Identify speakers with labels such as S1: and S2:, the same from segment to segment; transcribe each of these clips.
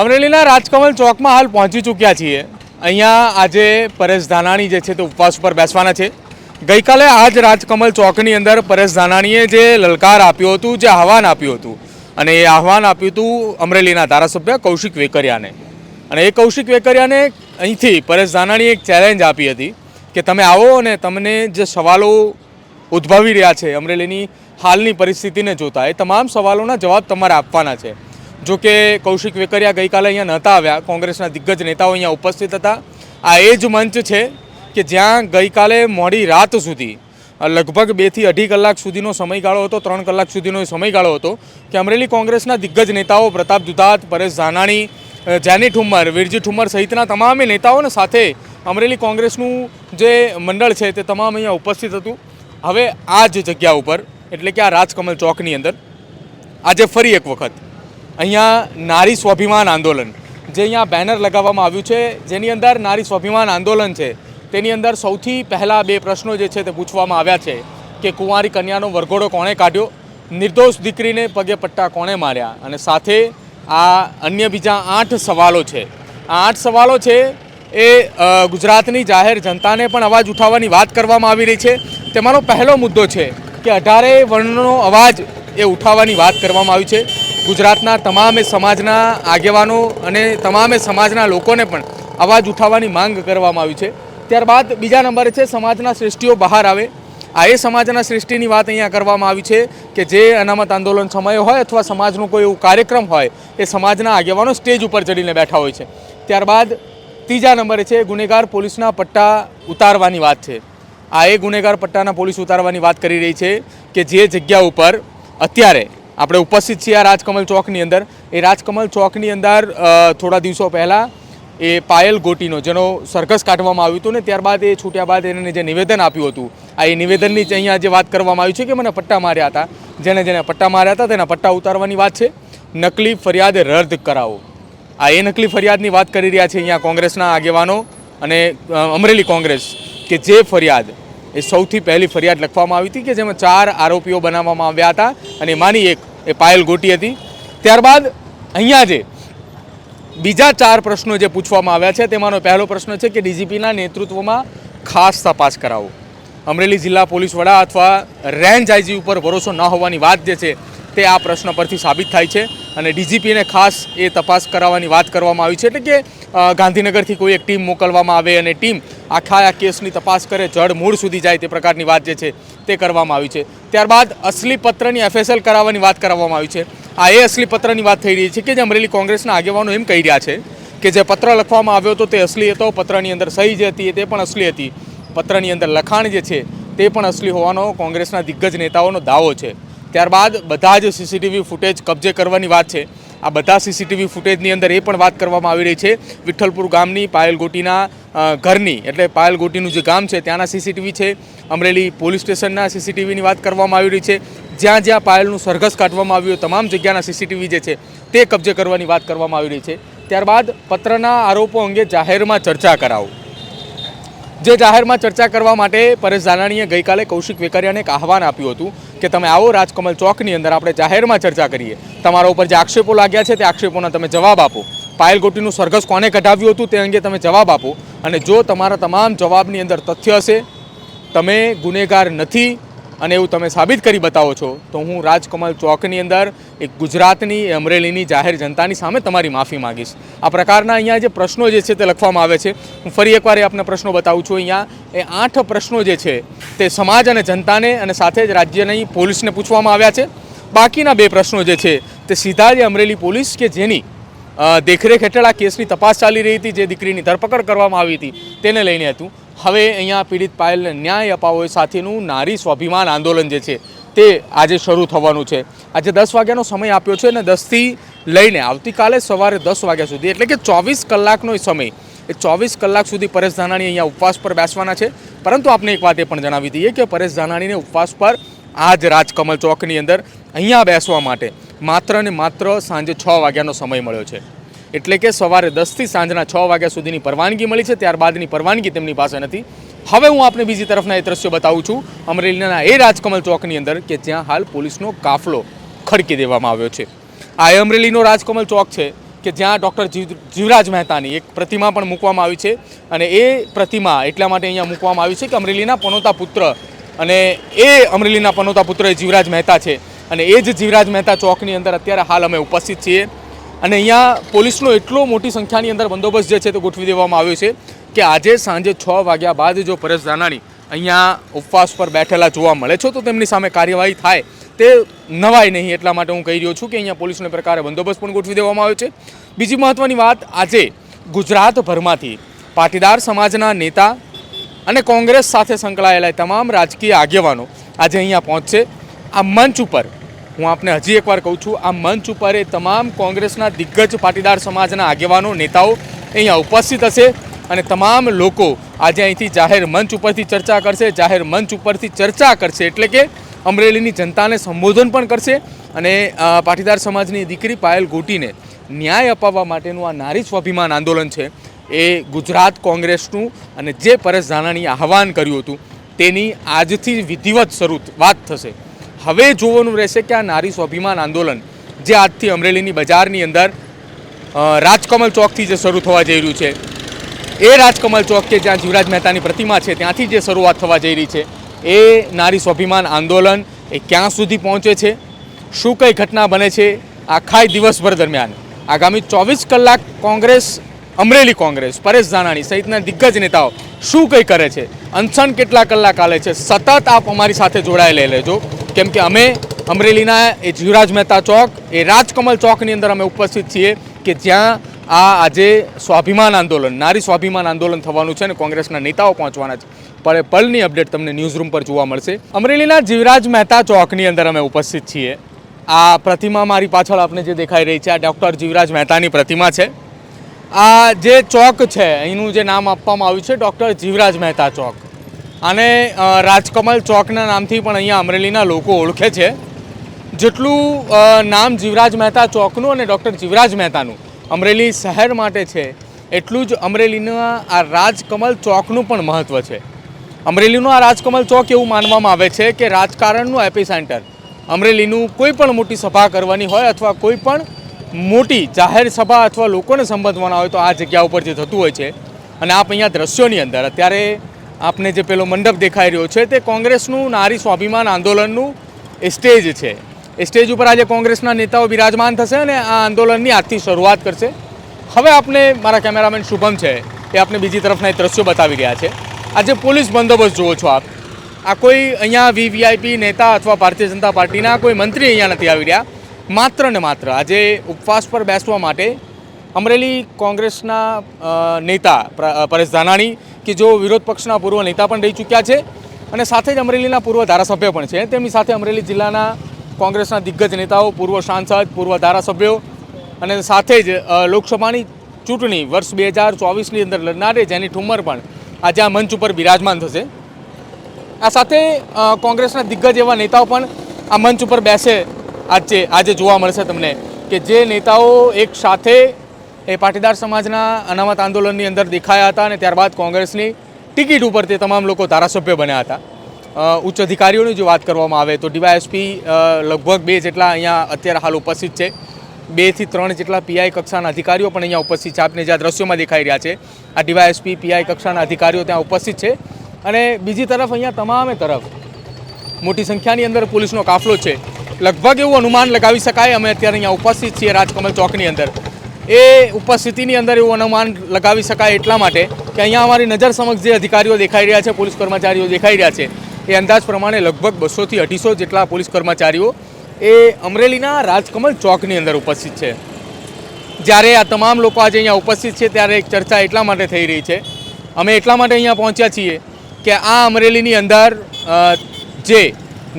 S1: અમરેલીના રાજકમલ ચોકમાં હાલ પહોંચી ચૂક્યા છીએ. અહીંયા આજે પરેશ ધાનાણી જે છે તે ઉપવાસ ઉપર બેસવાના છે. ગઈકાલે આજ રાજકમલ ચોકની અંદર પરેશ ધાનાણીએ જે લલકાર આપ્યું હતું, જે આહવાન આપ્યું હતું, અને એ આહવાન આપ્યું હતું અમરેલીના ધારાસભ્ય કૌશિક વેકરિયાને. અને એ કૌશિક વેકરિયાને અહીંથી પરેશ ધાનાણીએ એક ચેલેન્જ આપી હતી કે તમે આવો અને તમને જે સવાલો ઉદ્ભવી રહ્યા છે અમરેલીની હાલની પરિસ્થિતિને જોતા, એ તમામ સવાલોના જવાબ તમારે આપવાના છે. જો કે કૌશિક વેકરિયા ગઈકાલે અહીંયા નહોતા આવ્યા. કોંગ્રેસના દિગ્ગજ નેતાઓ અહીંયા ઉપસ્થિત હતા. આ એ જ મંચ છે કે જ્યાં ગઈકાલે મોડી રાત સુધી, લગભગ બેથી અઢી કલાક સુધીનો સમયગાળો હતો, ત્રણ કલાક સુધીનો સમયગાળો હતો, કે અમરેલી કોંગ્રેસના દિગ્ગજ નેતાઓ પ્રતાપ દુધાત, પરેશ ધાનાણી જેની ઠુમ્મર, વીરજી ઠુમ્મર સહિતના તમામે નેતાઓને સાથે અમરેલી કોંગ્રેસનું જે મંડળ છે તે તમામ અહીંયા ઉપસ્થિત હતું. હવે આ જ જગ્યા ઉપર, એટલે કે આ રાજકમલ ચોકની અંદર, આજે ફરી એક વખત અહીંયા નારી સ્વાભિમાન આંદોલન, જે અહીંયા બેનર લગાવવામાં આવ્યું છે, જેની અંદર નારી સ્વાભિમાન આંદોલન છે, તેની અંદર સૌથી પહેલાં બે પ્રશ્નો જે છે તે પૂછવામાં આવ્યા છે, કે કુંવારી કન્યાનો વરઘોડો કોણે કાઢ્યો? નિર્દોષ દીકરીને પગે પટ્ટા કોણે માર્યા? અને સાથે આ અન્ય બીજા આઠ સવાલો છે. આ આઠ સવાલો છે એ ગુજરાતની જાહેર જનતાને પણ અવાજ ઉઠાવવાની વાત કરવામાં આવી રહી છે. તેમાંનો પહેલો મુદ્દો છે કે અઢારે વર્ણનો અવાજ એ ઉઠાવવાની વાત કરવામાં આવી છે. ગુજરાતના તમામે સમાજના આગેવાનો અને તમામે સમાજના લોકોને પણ અવાજ ઉઠાવવાની માંગ કરવામાં આવી છે. ત્યારબાદ બીજા નંબરે છે, સમાજના શ્રેષ્ઠીઓ બહાર આવે. આ એ સમાજના શ્રેષ્ઠીની વાત અહીંયા કરવામાં આવી છે કે જે અનામત આંદોલન સમયે હોય અથવા સમાજનો કોઈ એવું કાર્યક્રમ હોય, એ સમાજના આગેવાનો સ્ટેજ ઉપર ચડીને બેઠા હોય છે. ત્યારબાદ ત્રીજા નંબરે છે, ગુનેગાર પોલીસના પટ્ટા ઉતારવાની વાત છે. આ એ ગુનેગાર પટ્ટાના પોલીસ ઉતારવાની વાત કરી રહી છે કે જે જગ્યા ઉપર અત્યારે આપણે ઉપસ્થિત છીએ આ રાજકમલ ચોકની અંદર. એ રાજકમલ ચોકની અંદર થોડા દિવસો પહેલાં એ પાયલ ગોટીનો, જેનો સરઘસ કાઢવામાં આવ્યું હતું ને, ત્યારબાદ એ છૂટ્યા બાદ એને જે નિવેદન આપ્યું હતું, આ એ નિવેદનની જ અહીંયા જે વાત કરવામાં આવી છે કે મને પટ્ટા માર્યા હતા જેને જેને પટ્ટા માર્યા હતા તેના પટ્ટા ઉતારવાની વાત છે. નકલી ફરિયાદ રદ કરાવો. આ એ નકલી ફરિયાદની વાત કરી રહ્યા છે અહીંયા કોંગ્રેસના આગેવાનો અને અમરેલી કોંગ્રેસ કે જે ફરિયાદ, એ સૌથી પહેલી ફરિયાદ લખવામાં આવી હતી કે જેમાં ચાર આરોપીઓ બનાવવામાં આવ્યા હતા અને એમાંની એક એ પાયલ ગોટી હતી. ત્યારબાદ અહીંયા જે બીજા ચાર પ્રશ્નો જે પૂછવામાં આવ્યા છે, તેમાંનો પહેલો પ્રશ્ન છે કે ડીજીપીના નેતૃત્વમાં ખાસ તપાસ કરાવો. અમરેલી જિલ્લા પોલીસ વડા અથવા રેન્જ આઈજી ઉપર ભરોસો ન હોવાની વાત જે છે, તે આ પ્રશ્ન પરથી સાબિત થાય છે. અને ડીજીપીને ખાસ એ તપાસ કરાવવાની વાત કરવામાં આવી છે. એટલે કે ગાંધીનગરથી કોઈ એક ટીમ મોકલવામાં આવે અને ટીમ આખા આ કેસની તપાસ કરે જડ મૂળ સુધી જાય તે પ્રકારની વાત જે છે તે કરવામાં આવી છે. ત્યારબાદ અસલી પત્રની એફએસએલ કરાવવાની વાત કરવામાં આવી છે. આ એ અસલી પત્રની વાત થઈ રહી છે કે જે અમરેલી કોંગ્રેસના આગેવાનો એમ કહી રહ્યા છે કે જે પત્ર લખવામાં આવ્યો હતો તે અસલી હતો, પત્રની અંદર સહી જે હતી તે પણ અસલી હતી. પત્રની અંદર લખાણ જે છે તે પણ અસલી હોવાનો કોંગ્રેસના દિગ્ગજ નેતાઓનો દાવો છે. ત્યારબાદ બધા જ સીસીટીવી ફૂટેજ કબજે કરવાની વાત છે. આ બધા સીસીટીવી ફૂટેજની અંદર એ પણ વાત કરવામાં આવી રહી છે. વિઠ્ઠલપુર ગામની પાયલ ગોટીના ઘરની, એટલે પાયલ ગોટીનું જે ગામ છે, ત્યાંના સીસીટીવી છે. અમરેલી પોલીસ સ્ટેશનના સીસીટીવીની વાત કરવામાં આવી રહી છે. જ્યાં જ્યાં પાયલનું સરઘસ કાઢવામાં આવ્યું તમામ જગ્યાના સીસીટીવી જે છે, તે કબજે કરવાની વાત કરવામાં આવી રહી છે. ત્યારબાદ પત્રના આરોપો અંગે જાહેરમાં ચર્ચા કરાવો. જે જાહેરમાં ચર્ચા કરવા માટે પરેશ ધાનાણીએ ગઈકાલે કૌશિક વેકરિયાને એક આહવાન આપ્યું હતું કે તમે આવો રાજકમલ ચોકની અંદર આપણે જાહેરમાં ચર્ચા કરીએ. તમારા ઉપર જે આક્ષેપો લાગ્યા છે તે આક્ષેપોના તમે જવાબ આપો. પાયલ ગોટીનું સરઘસ કોને કઢાવ્યું હતું તે અંગે તમે જવાબ આપો. અને જો તમારા તમામ જવાબની અંદર તથ્ય હશે, તમે ગુનેગાર નથી અને એવું તમે સાબિત કરી બતાવો છો, તો હું રાજકમલ ચોકની અંદર એક ગુજરાતની અમરેલીની જાહેર જનતાની સામે તમારી માફી માંગીશ. આ પ્રકારના અહીંયા જે પ્રશ્નો જે છે તે લખવામાં આવે છે. હું ફરી એકવાર એ આપને પ્રશ્નો બતાવું છું અહીંયા. એ આઠ પ્રશ્નો જે છે તે સમાજ અને જનતાને અને સાથે જ રાજ્યની પોલીસને પૂછવામાં આવ્યા છે. બાકીના બે પ્રશ્નો જે છે તે સીધા જ અમરેલી પોલીસ કે જેની દેખરેખ હેઠળ આ કેસની તપાસ ચાલી રહી હતી, જે દીકરીની ધરપકડ કરવામાં આવી હતી, તેને લઈને હતું. હવે અહીંયા પીડિત પાયલને ન્યાય અપાવો સાથેનું નારી સ્વાભિમાન આંદોલન જે છે તે આજે શરૂ થવાનું છે. આજે દસ વાગ્યાનો સમય આપ્યો છે અને દસથી લઈને આવતીકાલે સવારે દસ વાગ્યા સુધી, એટલે કે ચોવીસ કલાકનો સમય. એ ચોવીસ કલાક સુધી પરેશ ધાનાણી અહીંયા ઉપવાસ પર બેસવાના છે. પરંતુ આપને એક વાત એ પણ જણાવી દઈએ કે પરેશ ધાનાણીને ઉપવાસ પર આ જ રાજકમલ ચોકની અંદર અહીંયા બેસવા માટે માત્ર ને માત્ર સાંજે છ વાગ્યાનો સમય મળ્યો છે. એટલે કે સવારે દસથી સાંજના છ વાગ્યા સુધીની પરવાનગી મળી છે, ત્યારબાદની પરવાનગી તેમની પાસે નથી. હવે હું આપને બીજી તરફના એ દ્રશ્યો બતાવું છું. અમરેલીના એ રાજકમલ ચોકની અંદર કે જ્યાં હાલ પોલીસનો કાફલો ખડકી દેવામાં આવ્યો છે. આ અમરેલીનો રાજકમલ ચોક છે કે જ્યાં ડૉક્ટર જીવરાજ મહેતાની એક પ્રતિમા પણ મૂકવામાં આવી છે અને એ પ્રતિમા એટલા માટે અહીંયા મૂકવામાં આવી છે કે અમરેલીના પનોતા પુત્ર અને એ અમરેલીના પનોતા પુત્ર એ જીવરાજ મહેતા છે. અને એ જ જીવરાજ મહેતા ચોકની અંદર અત્યારે હાલ અમે ઉપસ્થિત છીએ. અને અહીંયા પોલીસનો એટલો મોટી સંખ્યાની અંદર બંદોબસ્ત જે છે તે ગોઠવી દેવામાં આવ્યો છે કે આજે સાંજે છ વાગ્યા બાદ જો પરેશ ધાનાણી અહીંયા ઉપવાસ પર બેઠેલા જોવા મળે છે, તો તેમની સામે કાર્યવાહી થાય તે નવાય નહીં એટલા માટે હું કહી રહ્યો છું કે અહીંયા પોલીસને પ્રકારે બંદોબસ્ત પણ ગોઠવી દેવામાં આવ્યો છે. બીજી મહત્ત્વની વાત, આજે ગુજરાતભરમાંથી પાટીદાર સમાજના નેતા અને કોંગ્રેસ સાથે સંકળાયેલા તમામ રાજકીય આગેવાનો આજે અહીંયા પહોંચશે. આ મંચ ઉપર હું આપને હજી એકવાર કહું છું, આ મંચ ઉપર એ તમામ કોંગ્રેસના દિગ્ગજ પાટીદાર સમાજના આગેવાનો, નેતાઓ અહીંયા ઉપસ્થિત હશે અને તમામ લોકો આજે અહીંથી જાહેર મંચ ઉપરથી ચર્ચા કરશે, જાહેર મંચ ઉપરથી ચર્ચા કરશે, એટલે કે અમરેલીની જનતાને સંબોધન પણ કરશે અને પાટીદાર સમાજની દીકરી પાયલ ગોટીને ન્યાય અપાવવા માટેનું આ નારી સ્વાભિમાન આંદોલન છે એ ગુજરાત કોંગ્રેસનું અને જે પરેશ ધાનાણીએ આહવાન કર્યું હતું તેની આજથી વિધિવત શરૂ વાત થશે. હવે જોવાનું રહેશે કે આ નારી સ્વાભિમાન આંદોલન જે આજથી અમરેલીની બજારની અંદર રાજકમલ ચોકથી જે શરૂ થવા જઈ રહ્યું છે, એ રાજકમલ ચોક કે જ્યાં જીવરાજ મહેતાની પ્રતિમા છે, ત્યાંથી જે શરૂઆત થવા જઈ રહી છે, એ નારી સ્વાભિમાન આંદોલન એ ક્યાં સુધી પહોંચે છે, શું કઈ ઘટના બને છે આખા દિવસભર દરમિયાન. આગામી ચોવીસ કલાક કોંગ્રેસ, અમરેલી કોંગ્રેસ, પરેશ ધાનાણી સહિતના દિગ્ગજ નેતાઓ શું કંઈ કરે છે, અનશન કેટલા કલાક ચાલે છે, સતત આપ અમારી સાથે જોડાયેલા રહેજો. કેમ કે અમે અમરેલીના એ જીવરાજ મહેતા ચોક, એ રાજકમલ ચોકની અંદર અમે ઉપસ્થિત છીએ કે જ્યાં આ આજે સ્વાભિમાન આંદોલન, નારી સ્વાભિમાન આંદોલન થવાનું છે અને કોંગ્રેસના નેતાઓ પહોંચવાના છે. પણ પલની અપડેટ તમને ન્યૂઝ રૂમ પર જોવા મળશે. અમરેલીના જીવરાજ મહેતા ચોકની અંદર અમે ઉપસ્થિત છીએ. આ પ્રતિમા મારી પાછળ આપને જે દેખાઈ રહી છે, આ ડૉક્ટર જીવરાજ મહેતાની પ્રતિમા છે. આ જે ચોક છે અહીંનું જે નામ આપવામાં આવ્યું છે ડૉક્ટર જીવરાજ મહેતા ચોક. આને રાજકમલ ચોકના નામથી પણ અહીંયા અમરેલીના લોકો ઓળખે છે. જેટલું નામ જીવરાજ મહેતા ચોકનું અને ડૉક્ટર જીવરાજ મહેતાનું અમરેલી શહેર માટે છે, એટલું જ અમરેલીના આ રાજકમલ ચોકનું પણ મહત્ત્વ છે. અમરેલીનું આ રાજકમલ ચોક એવું માનવામાં આવે છે કે રાજકારણનું એપી સેન્ટર. અમરેલીનું કોઈ પણ મોટી સભા કરવાની હોય અથવા કોઈ પણ મોટી જાહેર સભા અથવા લોકોને સંબોધવાના હોય તો આ જગ્યા ઉપર જે થતું હોય છે. અને આપ અહીંયા દ્રશ્યોની અંદર, અત્યારે આપને જે પેલો મંડપ દેખાઈ રહ્યો છે તે કોંગ્રેસનું નારી સ્વાભિમાન આંદોલનનું સ્ટેજ છે. એ સ્ટેજ ઉપર આજે કોંગ્રેસના નેતાઓ બિરાજમાન થશે અને આ આંદોલનની આજથી શરૂઆત કરશે. હવે આપને મારા કેમેરામેન શુભમ છે, એ આપને બીજી તરફના એ દ્રશ્યો બતાવી રહ્યા છે. આજે પોલીસ બંદોબસ્ત જુઓ છો આપ, આ કોઈ અહીંયા વીવીઆઈપી નેતા અથવા ભારતીય જનતા પાર્ટીના કોઈ મંત્રી અહીંયા નથી આવી રહ્યા. માત્ર ને માત્ર આજે ઉપવાસ પર બેસવા માટે અમરેલી કોંગ્રેસના નેતા પરેશ ધાનાણી કે જેઓ વિરોધ પક્ષના પૂર્વ નેતા પણ રહી ચૂક્યા છે અને સાથે જ અમરેલીના પૂર્વ ધારાસભ્ય પણ છે. તેમની સાથે અમરેલી જિલ્લાના કોંગ્રેસના દિગ્ગજ નેતાઓ, પૂર્વ સાંસદ, પૂર્વ ધારાસભ્યો અને સાથે જ લોકસભાની ચૂંટણી વર્ષ બે હજાર ચોવીસની અંદર લડનારે જેની ઠુમર પણ આજે આ મંચ ઉપર બિરાજમાન થશે. આ સાથે કોંગ્રેસના દિગ્ગજ એવા નેતાઓ પણ આ મંચ ઉપર બેસે. આજે આજે જોવા મળશે તમને કે જે નેતાઓ એક સાથે એ પાટીદાર સમાજના અનામત આંદોલનની અંદર દેખાયા હતા અને ત્યારબાદ કોંગ્રેસની ટિકિટ ઉપર તે તમામ લોકો ધારાસભ્ય બન્યા હતા. ઉચ્ચ અધિકારીઓની જો વાત કરવામાં આવે તો ડીવાયએસપી લગભગ બે જેટલા અહીંયા અત્યારે હાલ ઉપસ્થિત છે. બેથી ત્રણ જેટલા પીઆઈ કક્ષાના અધિકારીઓ પણ અહીંયા ઉપસ્થિત છે. આપને જ્યાં દ્રશ્યોમાં દેખાઈ રહ્યા છે, આ ડીવાયએસપી પીઆઈ કક્ષાના અધિકારીઓ ત્યાં ઉપસ્થિત છે. અને બીજી તરફ અહીંયા તમામે તરફ મોટી સંખ્યાની અંદર પોલીસનો કાફલો છે. લગભગ એવું અનુમાન લગાવી શકાય, અમે અત્યારે અહીંયા ઉપસ્થિત છીએ રાજકમલ ચોકની અંદર. એ ઉપસ્થિતિની અંદર એવું અનુમાન લગાવી શકાય એટલા માટે કે અહીંયા અમારી નજર સમક્ષ જે અધિકારીઓ દેખાઈ રહ્યા છે, પોલીસ કર્મચારીઓ દેખાઈ રહ્યા છે, એ અંદાજ પ્રમાણે લગભગ બસોથી અઢીસો જેટલા પોલીસ કર્મચારીઓ એ અમરેલીના રાજકમલ ચોકની અંદર ઉપસ્થિત છે. જ્યારે આ તમામ લોકો આજે અહીંયા ઉપસ્થિત છે, ત્યારે એક ચર્ચા એટલા માટે થઈ રહી છે. અમે એટલા માટે અહીંયા પહોંચ્યા છીએ કે આ અમરેલીની અંદર જે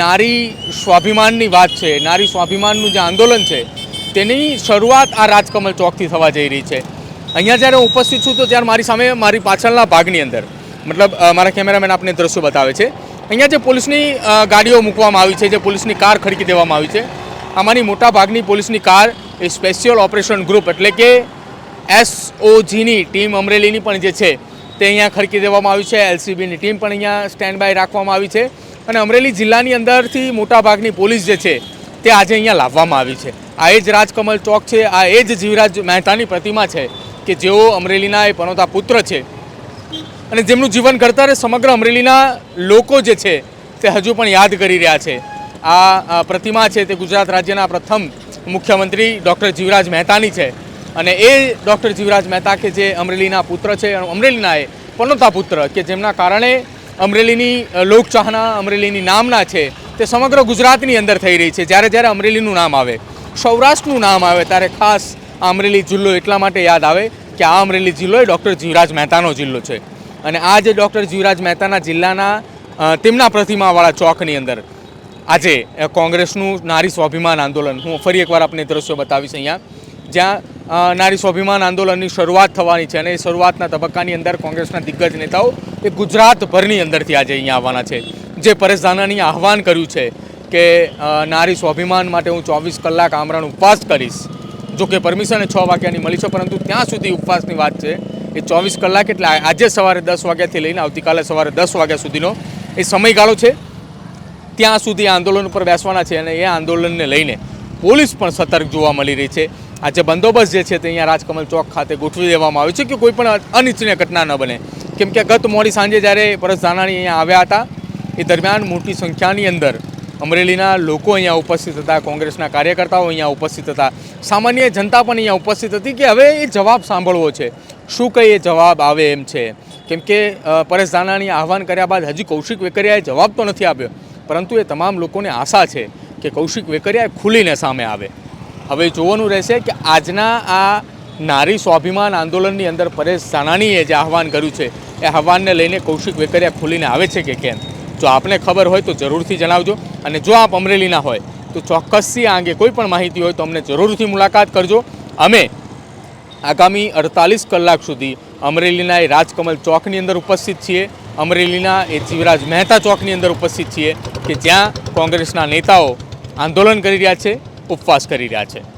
S1: નારી સ્વાભિમાનની વાત છે, નારી સ્વાભિમાનનું જે આંદોલન છે તેની શરૂઆત આ રાજકમલ ચોકથી થવા જઈ રહી છે. અહીંયા જ્યારે હું ઉપસ્થિત છું તો ત્યારે મારી સામે મારી પાછળના ભાગની અંદર, મતલબ મારા કેમેરામેન આપને દ્રશ્યો બતાવે છે. અહીંયા જે પોલીસની ગાડીઓ મૂકવામાં આવી છે, જે પોલીસની કાર ખડકી દેવામાં આવી છે, આમાંની મોટા ભાગની પોલીસની કાર એ સ્પેશિયલ ઓપરેશન ગ્રુપ એટલે કે એસઓજીની ટીમ અમરેલીની પણ જે છે તે અહીંયા ખડકી દેવામાં આવી છે. એલસીબીની ટીમ પણ અહીંયા સ્ટેન્ડ બાય રાખવામાં આવી છે. અને અમરેલી જિલ્લાની અંદરથી મોટાભાગની પોલીસ જે છે તે આજે અહીંયા લાવવામાં આવી છે. આ એ જ રાજકમલ ચોક છે, આ એ જ જીવરાજ મહેતાની પ્રતિમા છે કે જેઓ અમરેલીના એ પનોતા પુત્ર છે. અને જેમનું જીવન ઘડતર સમગ્ર અમરેલીના લોકો જે છે, તે હજુ પણ યાદ કરી રહ્યા છે. આ પ્રતિમા છે તે ગુજરાત રાજ્યના પ્રથમ મુખ્યમંત્રી ડૉક્ટર જીવરાજ મહેતાની છે. અને એ ડૉક્ટર જીવરાજ મહેતા કે જે અમરેલીના પુત્ર છે અમરેલીના એ પનોતા પુત્ર કે જેમના કારણે અમરેલીની લોકચાહના, અમરેલીની નામના છે તે સમગ્ર ગુજરાતની અંદર થઈ રહી છે. જ્યારે જ્યારે અમરેલીનું નામ આવે, સૌરાષ્ટ્રનું નામ આવે, ત્યારે ખાસ આ અમરેલી જિલ્લો એટલા માટે યાદ આવે કે આ અમરેલી જિલ્લો એ ડૉક્ટર જીવરાજ મહેતાનો જિલ્લો છે. અને આ જે ડૉક્ટર જીવરાજ મહેતાના જિલ્લાના તેમના પ્રતિમાવાળા ચોકની અંદર આજે કોંગ્રેસનું નારી સ્વાભિમાન આંદોલન, હું ફરી એકવાર આપને દ્રશ્યો બતાવીશ અહીંયા, જ્યાં નારી સ્વાભિમાન આંદોલનની શરૂઆત થવાની છે અને એ શરૂઆતના તબક્કાની અંદર કોંગ્રેસના દિગ્ગજ નેતાઓ એ ગુજરાતભરની અંદરથી આજે અહીંયા આવવાના છે. જે પરેશ ધાનાણીએ આહવાન કર્યું છે કે નારી સ્વાભિમાન માટે હું ચોવીસ કલાક આમરણ ઉપવાસ કરીશ. જો કે પરમિશન છ વાગ્યાની મળી છે, પરંતુ ત્યાં સુધી ઉપવાસની વાત છે. એ ચોવીસ કલાક એટલે આજે સવારે દસ વાગ્યાથી લઈને આવતીકાલે સવારે દસ વાગ્યા સુધીનો એ સમયગાળો છે. ત્યાં સુધી આંદોલન ઉપર બેસવાના છે અને એ આંદોલનને લઈને પોલીસ પણ સતર્ક જોવા મળી રહી છે. આજે બંદોબસ્ત જે છે તે અહીંયા રાજકમલ ચોક ખાતે ગોઠવી દેવામાં આવ્યો છે કે કોઈ પણ અનિચ્છનીય ઘટના ન બને. કેમ કે ગત મોડી સાંજે જ્યારે પરેશ ધાનાણી અહીંયા આવ્યા હતા એ દરમિયાન મોટી સંખ્યાની અંદર અમરેલીના લોકો અહીંયા ઉપસ્થિત હતા, કોંગ્રેસના કાર્યકર્તાઓ અહીંયા ઉપસ્થિત હતા. સામાન્ય જનતા પણ અહીંયા ઉપસ્થિત હતી કે હવે એ જવાબ સાંભળવો છે. શું કંઈ એ જવાબ આવે એમ છે? કેમ કે પરેશ ધાનાણી આહવાન કર્યા બાદ હજી કૌશિક વેકરિયાએ જવાબ તો નથી આપ્યો. પરંતુ એ તમામ લોકોને આશા છે કે કૌશિક વેકરિયા ખુલીને સામે આવે. હવે જોવાનું રહેશે કે આજના આ નારી સ્વાભિમાન આંદોલનની અંદર પરેશ ધાનાણીએ જે આહવાન કર્યું છે, એ આહવાનને લઈને કૌશિક વેકરિયા ખુલીને આવે છે કે કેમ? જો આપને ખબર હોય તો જરૂરથી જણાવજો. અને જો આપ અમરેલીના હોય, તો ચોક્કસથી આ અંગે કોઈ પણ માહિતી હોય તો અમને જરૂરથી મુલાકાત કરજો. અમે આગામી અડતાલીસ કલાક સુધી અમરેલીના એ રાજકમલ ચોકની અંદર ઉપસ્થિત છીએ. અમરેલીના એ જીવરાજ મહેતા ચોકની અંદર ઉપસ્થિત છીએ કે જ્યાં કોંગ્રેસના નેતાઓ આંદોલન કરી રહ્યા છે, ઉપવાસ કરી રહ્યા છે.